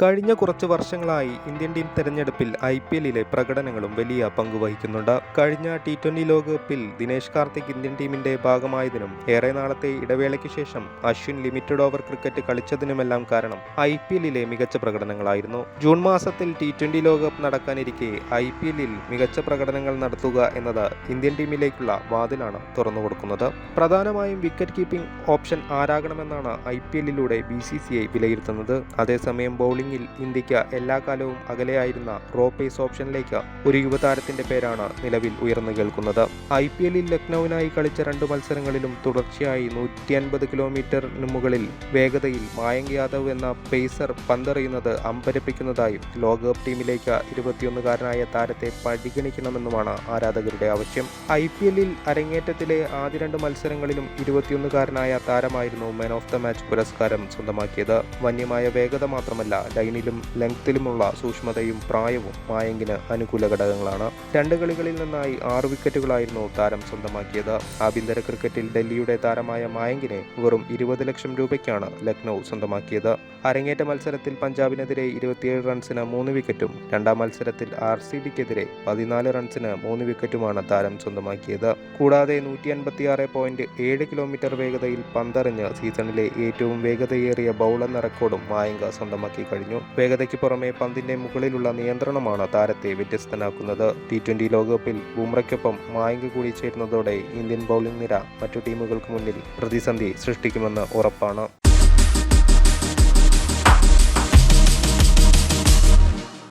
കഴിഞ്ഞ കുറച്ച് വർഷങ്ങളായി ഇന്ത്യൻ ടീം തെരഞ്ഞെടുപ്പിൽ ഐ പി എല്ലിലെ പ്രകടനങ്ങളും വലിയ പങ്ക് വഹിക്കുന്നുണ്ട്. കഴിഞ്ഞ ടി ട്വന്റി ലോകകപ്പിൽ ദിനേശ് കാർത്തിക് ഇന്ത്യൻ ടീമിന്റെ ഭാഗമായതിനും ഏറെ നാളത്തെ ഇടവേളയ്ക്ക് ശേഷം അശ്വിൻ ലിമിറ്റഡ് ഓവർ ക്രിക്കറ്റ് കളിച്ചതിനുമെല്ലാം കാരണം ഐ പി എല്ലിലെ മികച്ച പ്രകടനങ്ങളായിരുന്നു. ജൂൺ മാസത്തിൽ ടി ട്വന്റി ലോകകപ്പ് നടക്കാനിരിക്കെ ഐ പി എല്ലിൽ മികച്ച പ്രകടനങ്ങൾ നടത്തുക എന്നത് ഇന്ത്യൻ ടീമിലേക്കുള്ള വാതിലാണ് തുറന്നു കൊടുക്കുന്നത്. പ്രധാനമായും വിക്കറ്റ് കീപ്പിംഗ് ഓപ്ഷൻ ആരാകണമെന്നാണ് ഐ പി എല്ലിലൂടെ ബി സി സി ഐ വിലയിരുത്തുന്നത്. അതേസമയം ബൗളിംഗിൽ ഇന്ത്യയ്ക്ക് എല്ലാ കാലവും അകലെയായിരുന്ന റോ പേസ് ഓപ്ഷനിലേക്ക് ഒരു യുവതാരത്തിന്റെ പേരാണ് നിലവിൽ ഉയർന്നു കേൾക്കുന്നത്. ഐ പി എല്ലിൽ ലക്നൌവിനായി കളിച്ച രണ്ട് മത്സരങ്ങളിലും തുടർച്ചയായി നൂറ്റി അൻപത് കിലോമീറ്ററിന് മുകളിൽ വേഗതയിൽ മായങ്ക് യാദവ് എന്ന പേസർ പന്തെറിയുന്നത് അമ്പരപ്പിക്കുന്നതായും ലോകകപ്പ് ടീമിലേക്ക് ഇരുപത്തിയൊന്നുകാരനായ താരത്തെ പരിഗണിക്കണമെന്നുമാണ് ആരാധകരുടെ ആവശ്യം. ഐ പി എല്ലിൽ അരങ്ങേറ്റത്തിലെ ആദ്യ രണ്ട് മത്സരങ്ങളിലും ഇരുപത്തിയൊന്നുകാരനായ താരമായിരുന്നു മാൻ ഓഫ് ദ മാച്ച് പുരസ്കാരം സ്വന്തമാക്കിയത്. വന്യമായ വേഗത മാത്രമല്ല ലൈനിലും ലെങ്ത്തിലുമുള്ള സൂക്ഷ്മതയും പ്രായവും മായങ്കിന് അനുകൂല ഘടകങ്ങളാണ്. രണ്ട് കളികളിൽ നിന്നായി ആറ് വിക്കറ്റുകളായിരുന്നു താരം സ്വന്തമാക്കിയത്. ആഭ്യന്തര ക്രിക്കറ്റിൽ ഡൽഹിയുടെ താരമായ മായങ്കിനെ വെറും ഇരുപത് ലക്ഷം രൂപയ്ക്കാണ് ലക്നൗ സ്വന്തമാക്കിയത്. അരങ്ങേറ്റ മത്സരത്തിൽ പഞ്ചാബിനെതിരെ ഇരുപത്തിയേഴ് റൺസിന് മൂന്ന് വിക്കറ്റും രണ്ടാം മത്സരത്തിൽ ആർ സി ബിക്കെതിരെ പതിനാല് റൺസിന് മൂന്ന് വിക്കറ്റുമാണ് താരം സ്വന്തമാക്കിയത്. കൂടാതെ നൂറ്റി അൻപത്തിയാറ് പോയിന്റ് ഏഴ് കിലോമീറ്റർ വേഗതയിൽ പന്തറിഞ്ഞ് സീസണിലെ ഏറ്റവും വേഗതയേറിയ ബൗൾ എന്ന റെക്കോർഡും മായങ്ക സ്വന്തമാക്കി കഴിഞ്ഞു. വേഗതയ്ക്ക് പുറമെ പന്തിന്റെ മുകളിലുള്ള നിയന്ത്രണമാണ് താരത്തെ വ്യത്യസ്തനാക്കുന്നത്. ടി ട്വന്റി ലോകകപ്പിൽ ബുംറയ്ക്കൊപ്പം മായങ്ക കൂടി ചേരുന്നതോടെ ഇന്ത്യൻ ബൗളിംഗ് നിര മറ്റു ടീമുകൾക്ക് മുന്നിൽ പ്രതിസന്ധി സൃഷ്ടിക്കുമെന്ന് ഉറപ്പാണ്.